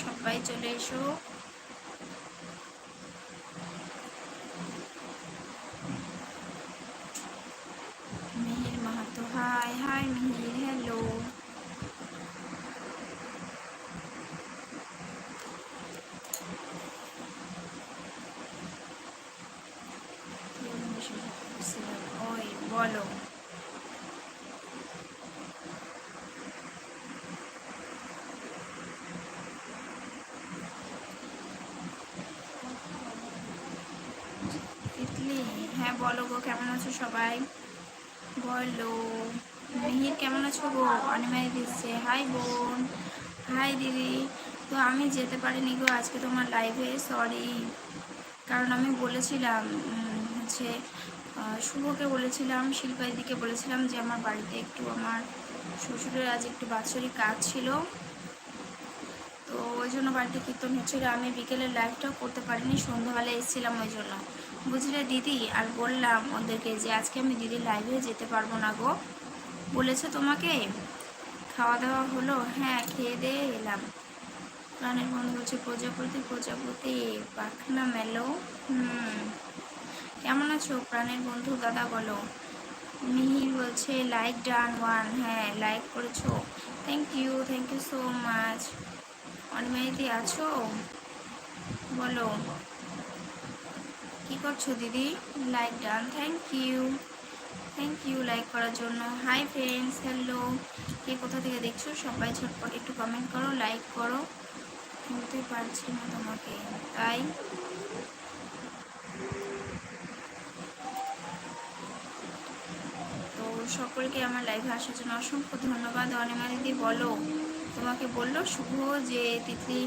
সবাই চলে এসো। Mihir Mahato hi hi Mihir hello বলো তিতলি হ্যাঁ বলো গো কেমন আছো সবাই? বলো। মিহির, কেমন আছো গো? অনিমাই দিচ্ছে। হাই বোন। হাই দিদি। তো আমি যেতে পারিনি গো আজকে তোমার লাইভে সরি কারণ আমি বলেছিলাম হচ্ছে শুভকে বলেছিলাম শিল্পা দিদিকে বলেছিলাম যে আমার বাড়িতে একটু আমার শ্বশুরের আজ একটু বাৎসরিক কাজ ছিল। তো ওই জন্য বাড়িতে কীর্তন হচ্ছিল। আমি বিকেলের লাইভটাও করতে পারিনি। সন্ধ্যাবেলা এসেছিলাম ওই জন্য। বুঝলে দিদি, আর বললাম ওদেরকে যে আজকে আমি দিদির লাইভে যেতে পারব না গো। বলেছে তোমাকে? খাওয়া দাওয়া হলো? হ্যাঁ খেয়ে দিয়ে এলাম। প্রাণের বন্ধু বলছে প্রজাপতি প্রজাপতি, পাখনা মেলো। হুম। কেমন আছো? প্রাণের বন্ধু, দাদা বলো। মিহির বলছে লাইক ডান ওয়ান হ্যাঁ লাইক করেছ। Thank you thank you so much অনমাইতি আছো? বলো। কি করছ দিদি? Like done thank you thank you like করার জন্য। হাই ফ্রেন্ডস হ্যালো কে কোথা থেকে দেখছ? সবাই ঝটপট একটু কমেন্ট করো লাইক করো। বলতে পারছি না তোমাকে। তাই তো সকলকে আমার লাইভে আসার জন্য অসংখ্য ধন্যবাদ। অনিমা দিদি, বলো। তোমাকে বলল শুভ যে তিথি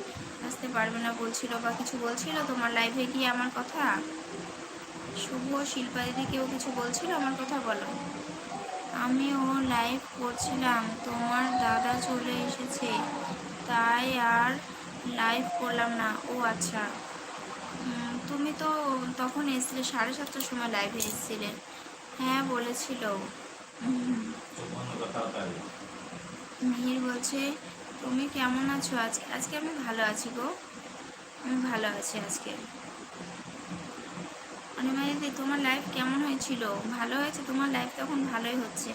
আসতে পারবে না বলছিল বা কিছু বলছিল? তোমার লাইভে গিয়ে আমার কথা? শুভ শিল্পা দিদি কেউ কিছু বলছিল? আমার কথা বলো। আমি ও লাইভ করছিলাম তোমার দাদা চলে এসেছে তাই আর লাইভ করলাম না। ও আচ্ছা। তুমি তো তখন এসছিলে সাড়ে সাতটার সময় লাইভে এসেছিলে। হ্যাঁ বলেছিল। মিহির বলছে তুমি কেমন আছো? আজকে আজকে আমি ভালো আছি গো। আমি ভালো আছি আজকে। অনিমা দিদি তোমার লাইফ কেমন হয়েছিল? ভালো হয়েছে? তোমার লাইফ তখন ভালোই হচ্ছে।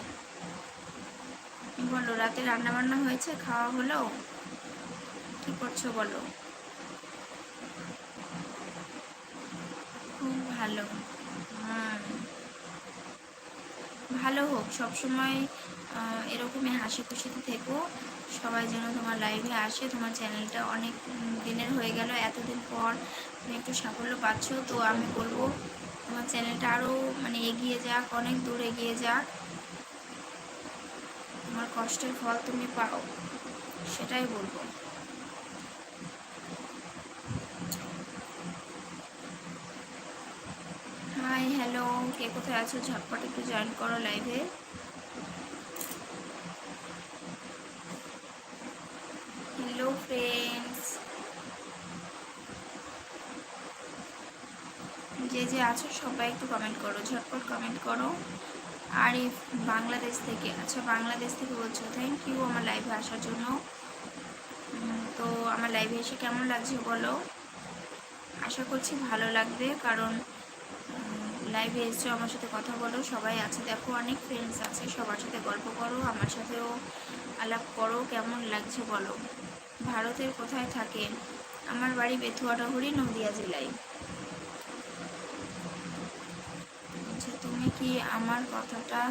বলো রাতে রান্না বান্না হয়েছে, খাওয়া হলো? কি করছ বলো? খুব ভালো। ভালো হোক। সবসময় এরকমই হাসি খুশিতে থেকো। সবাই যেন তোমার লাইভে আসে। তোমার চ্যানেলটা অনেক দিনের হয়ে গেল, এতদিন পর তুমি একটু সাফল্য পাচ্ছ। তো আমি বলব, তোমার চ্যানেলটা আরও মানে এগিয়ে যাক, অনেক দূর এগিয়ে যাক। তোমার কষ্টের ফল তুমি পাও, সেটাই বলব। হাই হ্যালো কে কোথায় আছো? ঝটপট একটু জয়েন করো লাইভে হ্যালো ফ্রেন্ডস যে যে আছো সবাই একটু কমেন্ট করো, ঝটপট কমেন্ট করো। আর এই বাংলাদেশ থেকে আচ্ছা বাংলাদেশ থেকে বলছো থ্যাংক ইউ আমার লাইভে আসার জন্য। তো আমার লাইভে এসে কেমন লাগছে বলো? আশা করছি ভালো লাগবে, কারণ লাইভে এসছো আমার সাথে কথা বলো, সবাই আছে, দেখো অনেক ফ্রেন্ডস আছে, সবার সাথে গল্প করো, আমার সাথেও আলাপ করো, কেমন লাগছে বলো। ভারতের কোথায় থাকে আমার বাড়ি বেথুয়াডাহুরি, নদিয়া জেলায় আচ্ছা তুমি কি আমার কথাটা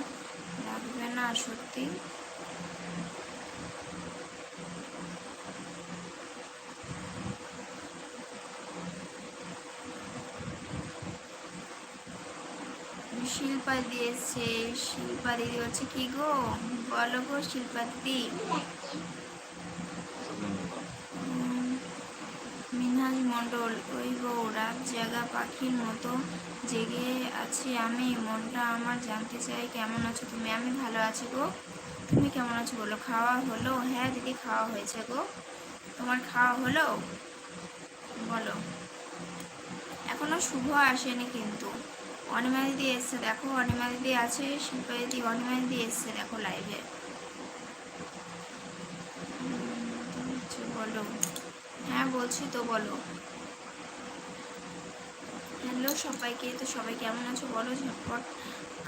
লাগবে না সত্যি? শিল্পা দিয়েছে, শিল্পা দিদি হচ্ছে কি গো? বলো গো শিল্পা দিদি। মণ্ডল, ওই গো রাত জাগা পাখির মতো জেগে আছি আমি। মনটা আমার জানতে চাই, কেমন আছো তুমি? আমি ভালো আছি গো। তুমি কেমন আছো বলো? খাওয়া হলো? হ্যাঁ দিদি, খাওয়া হয়েছে গো। তোমার খাওয়া হলো? বলো। এখনও শুভ আসেনি কিন্তু। অনিমা দিদি এসছে, দেখো অনিমা দিদি আছে, শিল্পা দিদি, অনিমা দিদি এসছে, দেখো লাইভে বলো। হ্যাঁ বলছি তো বলো। হ্যালো সবাইকে, তো সবাই কেমন আছো? বলো ঝটপট।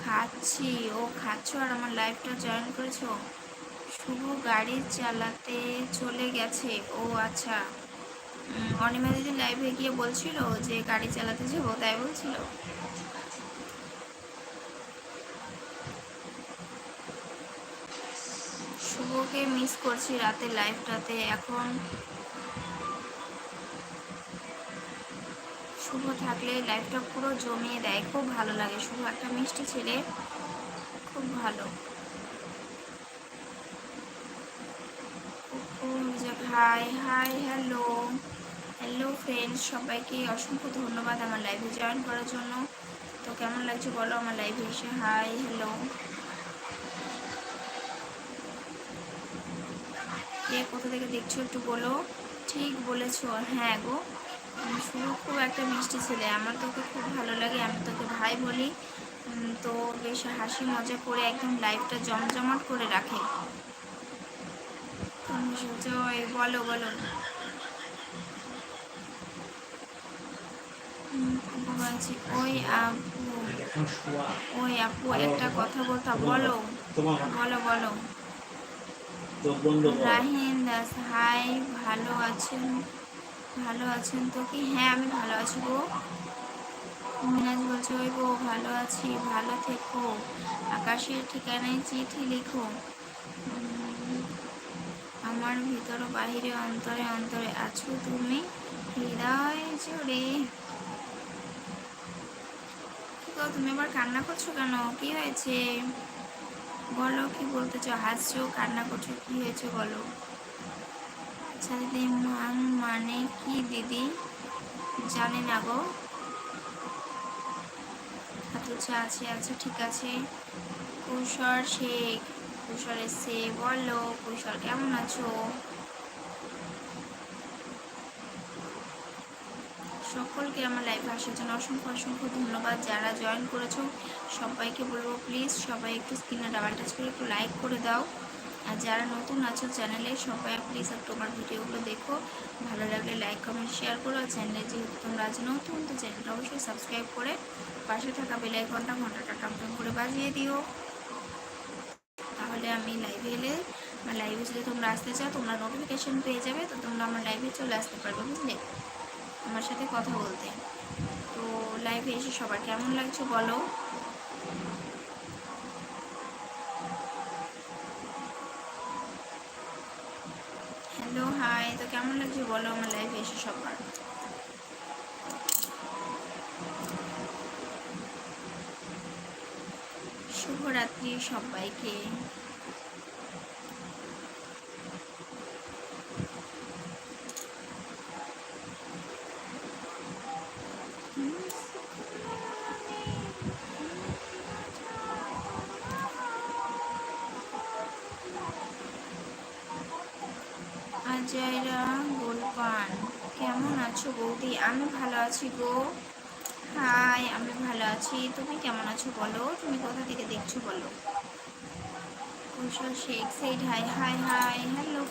খাচ্ছি। ও খাচ্ছ আর আমার লাইফটা জয়েন করেছ? শুভ গাড়ি চালাতে চলে গেছে। ও আচ্ছা। অনিমা দিদি লাইভে গিয়ে বলছিল যে গাড়ি চালাতে যাব, তাই বলছিল। শুভকে মিস করছি রাতে লাইভটাতে এখন শুভ থাকলে লাইফটা পুরো জমিয়ে দেয়। খুব ভালো লাগে। শুভ একটা মিষ্টি ছেলে খুব ভালো। Hi hi hello hello friends সবাইকে অসংখ্য ধন্যবাদ আমার লাইভে জয়েন করার জন্য। তো কেমন লাগছে বলো আমার লাইভে এসে? হাই হ্যালো কে কোথা থেকে দেখছ একটু বলো। ঠিক বলেছ। হ্যাঁ গো। শুভ খুব একটা মিষ্টি ছেলে। আমার তোকে খুব ভালো লাগে আমি তোকে ভাই বলি। তো বেশ হাসি মজা করে একদম লাইফটা জমজমাট করে রাখে। জয় বলো বলো। বলছি ওই আপু ওই আপু একটা কথা বলতা বলো বলো বলো। রাহিন দাস হাই ভালো আছেন? ভালো আছেন তো কি? হ্যাঁ আমি ভালো আছি গো। মিনাজ বলছে, ওই গো, ভালো আছি, ভালো থেকো। আকাশের ঠিকানায় চিঠি লিখো। আমার ভিতর বাহিরে, অন্তরে অন্তরে আছো তুমি? হৃদয় জুড়ে। তুমি আবার কান্না করছ কেন? কি হয়েছে? বলো, কি বলতে চাও? হাসছো, কান্না করছ, কি হয়েছে বলো? দিদি মান মানে কি, দিদি? জানি না গো। আচ্ছা আছে আচ্ছা ঠিক আছে। কুশর শেখ কুশর এসছে। বলো কুশর কেমন আছো? সকলকে আমার লাইভে আসার জন্য অসংখ্য অসংখ্য ধন্যবাদ। যারা জয়েন করেছ, সবাইকে বলব প্লিজ সবাই একটু স্ক্রিনে ডাবল টাচ করে একটু লাইক করে দাও। আর যারা নতুন আছো চ্যানেলে সবাই প্লিজ আমার ভিডিওগুলো দেখো। ভালো লাগলে লাইক কমেন্ট শেয়ার করো। আর চ্যানেলে যেহেতু তোমরা আজ নতুন, তো চ্যানেলটা অবশ্যই সাবস্ক্রাইব করে পাশে থাকা বেল আইকনটা ঘন্টাটা টাম করে বাজিয়ে দিও। তাহলে আমি লাইভে এলে আমার লাইভে যদি তোমরা আসতে চাও, তোমরা নোটিফিকেশান পেয়ে যাবে, তো তোমরা আমার লাইভে চলে আসতে পারবে, বুঝলে? আমার সাথে কথা বলতে। তো লাইভে এসে সবার কেমন লাগছে বলো? Hello hi. তো কেমন লাগছে বলো আমার লাইফে এসে সবার? শুভরাত্রি সবাইকে। আছি গো। হাই, আমি ভালো আছি। তুমি কেমন আছো বলো? তুমি কোথা থেকে দেখছ বলো? Sheikh Sayeed hi hi hi. Hello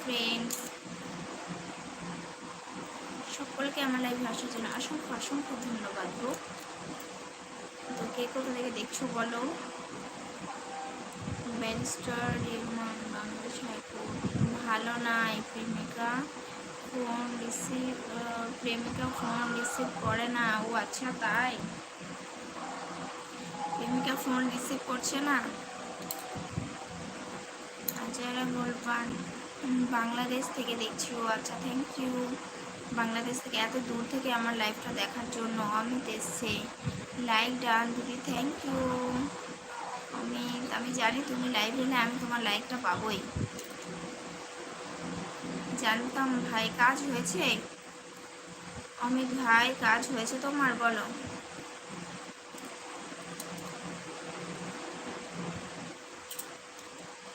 সকলকে আমার লাইভে আসার জন্য অসংখ্য অসংখ্য ধন্যবাদ গো। তো কে কোথা থেকে দেখছ বলো? বাংলাদেশ ভালো নাই প্রেমিকা? ফোন রিসিভ প্রেমিকা ফোন রিসিভ করে না। ও আচ্ছা তাই? প্রেমিকা ফোন রিসিভ করছে না? যারা বলবান বাংলাদেশ থেকে দেখছি। ও আচ্ছা থ্যাংক ইউ বাংলাদেশ থেকে, এত দূর থেকে আমার লাইভটা দেখার জন্য। অমিত এসছে লাইক ডান দিদি থ্যাংক ইউ আমি আমি জানি তুমি লাইভ এলে আমি তোমার লাইকটা পাবোই। জানতাম ভাই, কাজ হয়েছে? অমিত ভাই, কাজ হয়েছে তোমার, বলো।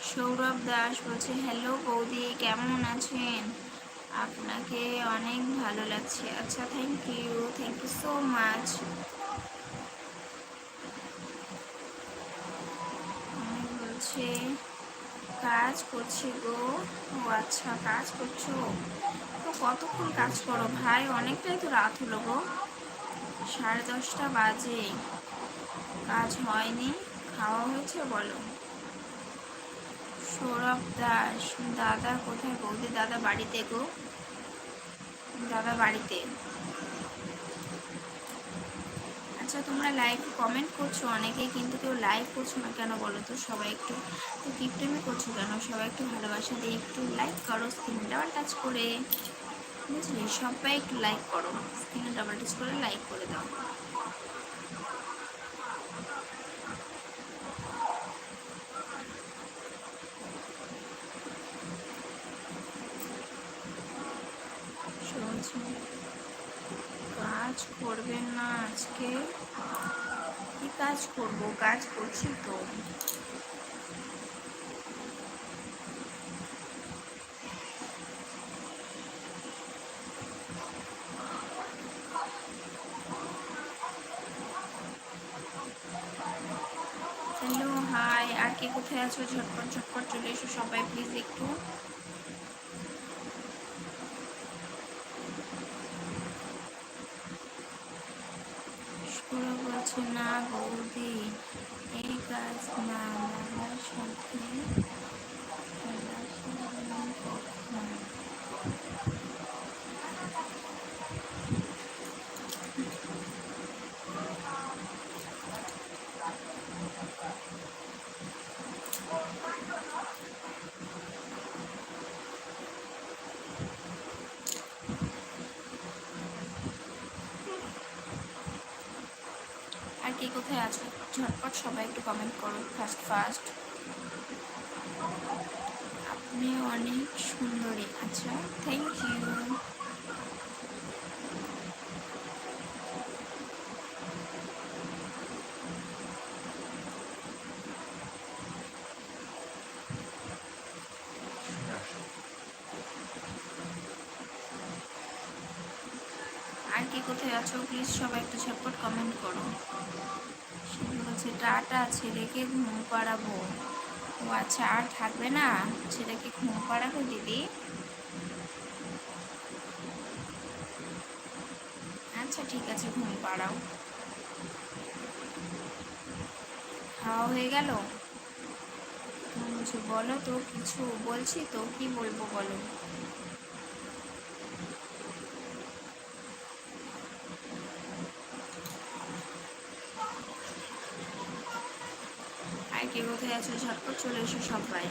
সৌরভ দাস বলছে হ্যালো বৌদি, কেমন আছেন? আপনাকে অনেক ভালো লাগছে। আচ্ছা thank you thank you so much বলছে কাজ করছি গো। ও আচ্ছা কাজ করছ? তো কতক্ষণ কাজ করো ভাই? অনেকটাই তো রাত হলো গো। সাড়ে দশটা বাজে। কাজ হয়নি। খাওয়া হয়েছে বলো? সৌরভ দাস দাদা কোথায়? বৌদি দাদা বাড়িতে গো। দাদা বাড়িতে। আচ্ছা তোমরা লাইভ কমেন্ট করছ, অনেকেই কিন্তু কেউ লাইভ করছ না কেন বলো তো? সবাই একটু তো কিপটেমি করছ কেন? সবাই একটু ভালোবাসা দিয়ে একটু লাইক করো স্ক্রিনে ডাবল টাচ করে। বুঝলি? সবাই একটু লাইক করো। স্ক্রিনে ডাবল টাচ করে লাইক করে দাও। কাজ করবেন না আজকে। কাজ করব, কাজ করছি তো। হ্যালো, হাই, আর কে কোথায় আছো? ঝটপট ঝটপট চলে এসো সবাই প্লিজ একটু শুরু বলছে না বৌদি এই কাজ না মামার সাথে খেলাধুলা করতাম। আর কে কোথায় আছো ঝটপট সবাই একটু কমেন্ট করো ফার্স্ট ফার্স্ট আপনি অনেক সুন্দরী। আচ্ছা থ্যাংক ইউ আর কে কোথায় আছো? প্লিজ সবাই একটু ঝটপট কমেন্ট করো। বলছে, টাটা, ছেলেকে ঘুম পাড়াবো। ও আচ্ছা আর থাকবে না? ছেলেকে ঘুম পাড়াবো, দিদি? আচ্ছা ঠিক আছে, ঘুম পাড়াও। খাওয়া হয়ে গেল? বলো তো কিছু, বলছি তো কি বলব বলো আর কে কোথায় আছো ঝটপট চলে এসো সবাই।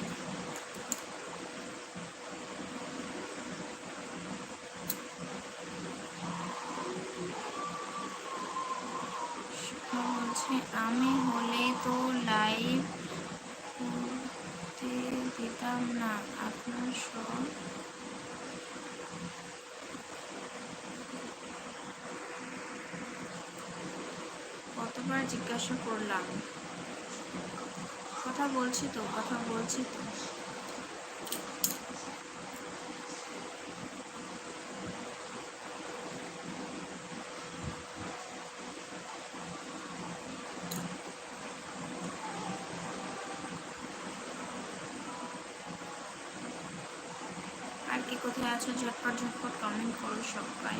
আমি হলে তো লাইভ করতে দিতাম না, আপনার সব কতবার জিজ্ঞাসা করলাম? কথা বলছি তো, কথা বলছি তো। আর কি কোথায় আছো? ঝটপট ঝটপট কমেন্ট করো সবাই।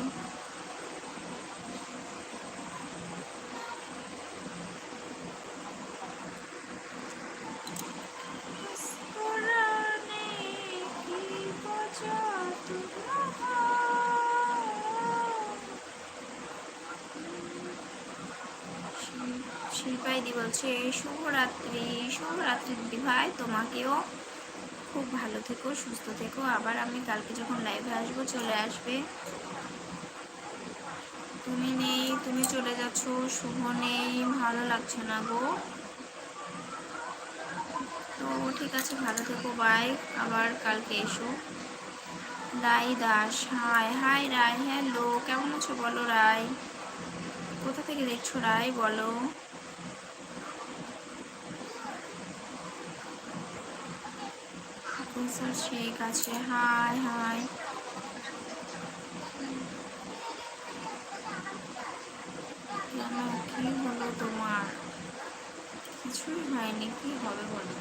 থেকো, সুস্থ থেকো। আবার আমি কালকে যখন লাইভে আসব, চলে আসবে। তুমি নেই, তুমি চলে যাচ্ছ। শুভ নেই, ভালো লাগছে না গো। তো ঠিক আছে, ভালো থেকো বাই আবার কালকে এসো। Rai Das hi hi Roy hello কেমন আছো বলো রায় কোথা থেকে দেখছ রায় বলো। প্রফেসর শেখ আছে হাই হাই কেন? কি হলো তোমার? কিছুই হয়নি, কি হবে বলো?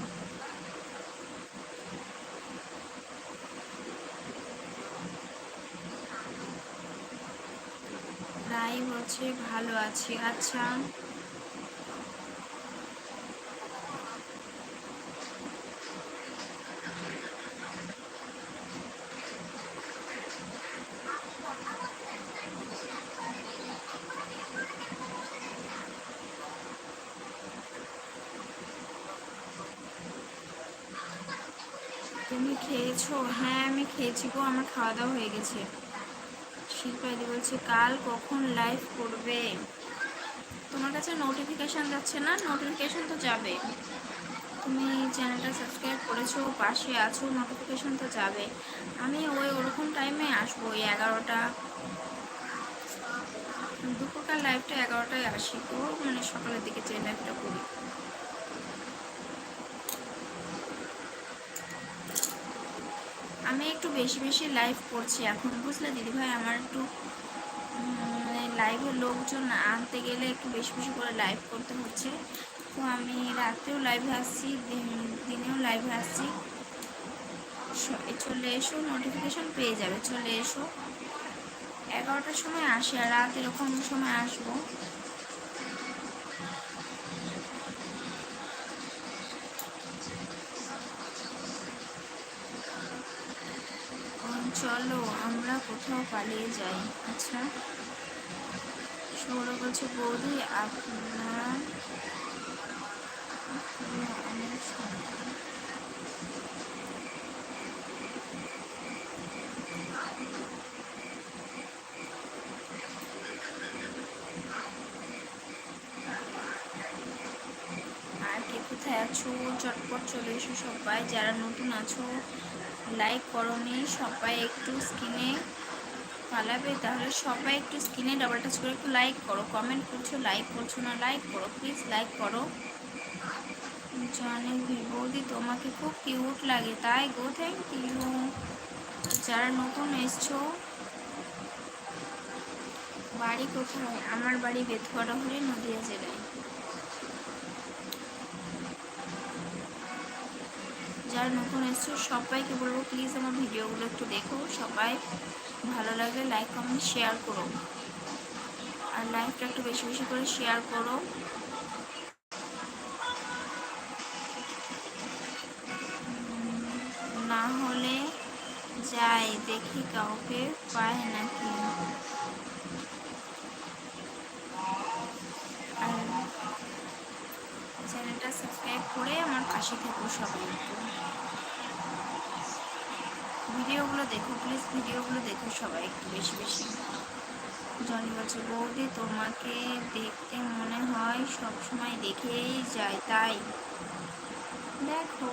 রাই হচ্ছে, ভালো আছি। আচ্ছা। গো আমার খাওয়া দাওয়া হয়ে গেছে। শিল্পাদি বলছে, কাল কখন লাইভ করবে? তোমার কাছে নোটিফিকেশান যাচ্ছে না? নোটিফিকেশান তো যাবে। তুমি চ্যানেলটা সাবস্ক্রাইব করেছ, পাশে আছো নোটিফিকেশান তো যাবে। আমি ওই ওরকম টাইমে আসব, ওই এগারোটা। দুপুরকার লাইভটা এগারোটায় আসি তো মানে সকালের দিকে যে লাইভটা করি। আমি একটু বেশি বেশি লাইভ করছি। এখন বুঝলে দিদিভাই, আমার একটু লাইভে লোকজন আনতে গেলে একটু বেশি বেশি করে লাইভ করতে হচ্ছে। তো আমি রাতেও লাইভে আসছি, দিন- দিনেও লাইভে আসছি। চলে এসো নোটিফিকেশন পেয়ে যাবে, চলে এসো। এগারোটার সময় আসি আর রাত এরকম সময় আসব। চলো, আমরা কোথাও পালিয়ে যাই। আচ্ছা। সৌরভ বলছে, বৌদি, আপনার। আর কে কোথায় আছো? চটপট চলে এসো সবাই, যারা নতুন আছো। লাইক করনি, সবাই একটু স্ক্রিনে পালাবে, তাহলে সবাই একটু স্ক্রিনে ডাবল টাচ করে একটু লাইক করো। কমেন্ট করছ লাইক করছ না লাইক করো প্লিজ লাইক করো। জানে বৌদি, তোমাকে খুব কিউট লাগে, তাই গো থ্যাংক ইউ যারা নতুন এসছো, বাড়ি কোথায়? আমার বাড়ি বেথুয়ারা হলে নদিয়া জেলায়। যারা নতুন এসছো, সবাইকে বলব প্লিজ আমার ভিডিওগুলো একটু দেখো। সবাই ভালো লাগলে লাইক কমেন্ট শেয়ার করো। আর লাইকটা একটু বেশি বেশি করে শেয়ার করো। না হলে যাই, দেখি কাউকে পায় নাকি। চ্যানেলটা সাবস্ক্রাইব করে আমার পাশে থেকো সবাই। ভিডিওগুলো দেখো প্লিজ ভিডিওগুলো দেখো সবাই একটু বেশি বেশি। জনি বলছে, বৌদি, তোমাকে দেখতে মনে হয় সবসময় দেখেই যায়, তাই? দেখো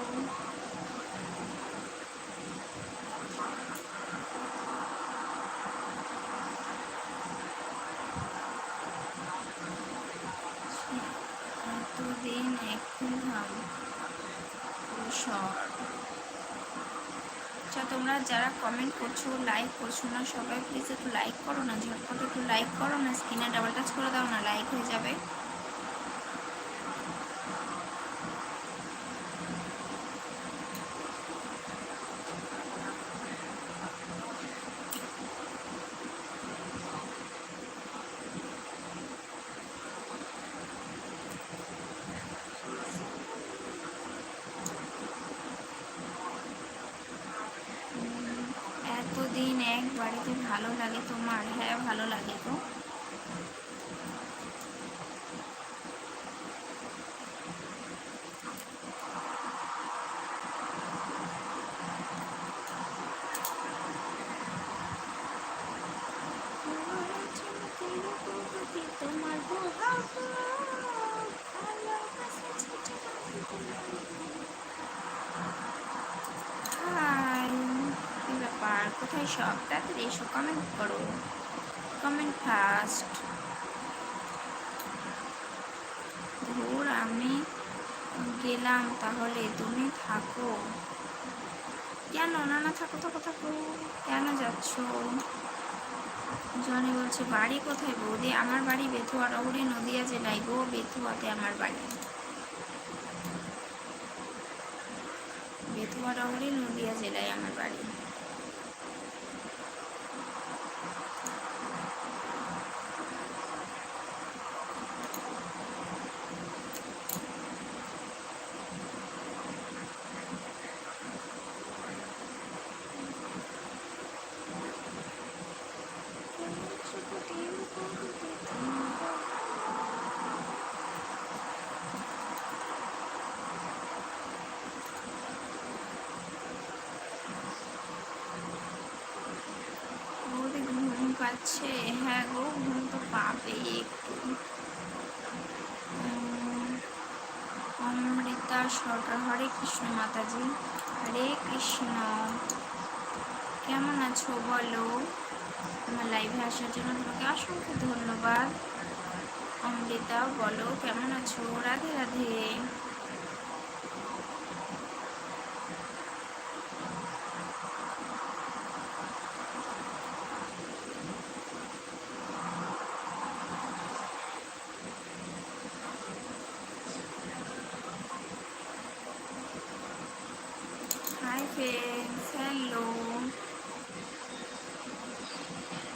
এতদিন একটু ভাব আচ্ছা তোমরা যারা কমেন্ট করছ লাইক করছ না, সবাই প্লিজ একটু লাইক করো না, ঝটপট একটু লাইক করো না স্ক্রিনে ডাবল টাচ করে দাও না লাইক হয়ে যাবে এতদিন এক বাড়িতে ভালো লাগে তোমার হ্যাঁ ভালো লাগে তো তোমার হাই কি ব্যাপার কোথায় সব, তাড়াতাড়ি এসো কমেন্ট করো। কমেন্ট ফার্স্ট ধুর, আমি গেলাম তাহলে, তুমি থাকো। কেন? না না, থাকো থাকো থাকো। কেন যাচ্ছ? জনি বলছে, বাড়ি কোথায় বৌদি? আমার বাড়ি বেথুয়া রহরি নদিয়া জেলায় গো, বেথুয়াতে আমার বাড়ি। বেথুয়া রহরি নদিয়া জেলায় আমার বাড়ি পাচ্ছে হ্যাঁ গো ঘুম তো পাবে একটু উম, অমৃতা সরকার। হরে কৃষ্ণ মাতাজি, হরে কৃষ্ণ। কেমন আছো বলো? আমার লাইভে আসার জন্য তোমাকে অসংখ্য ধন্যবাদ। অমৃতা, বলো কেমন আছো? রাধে রাধে।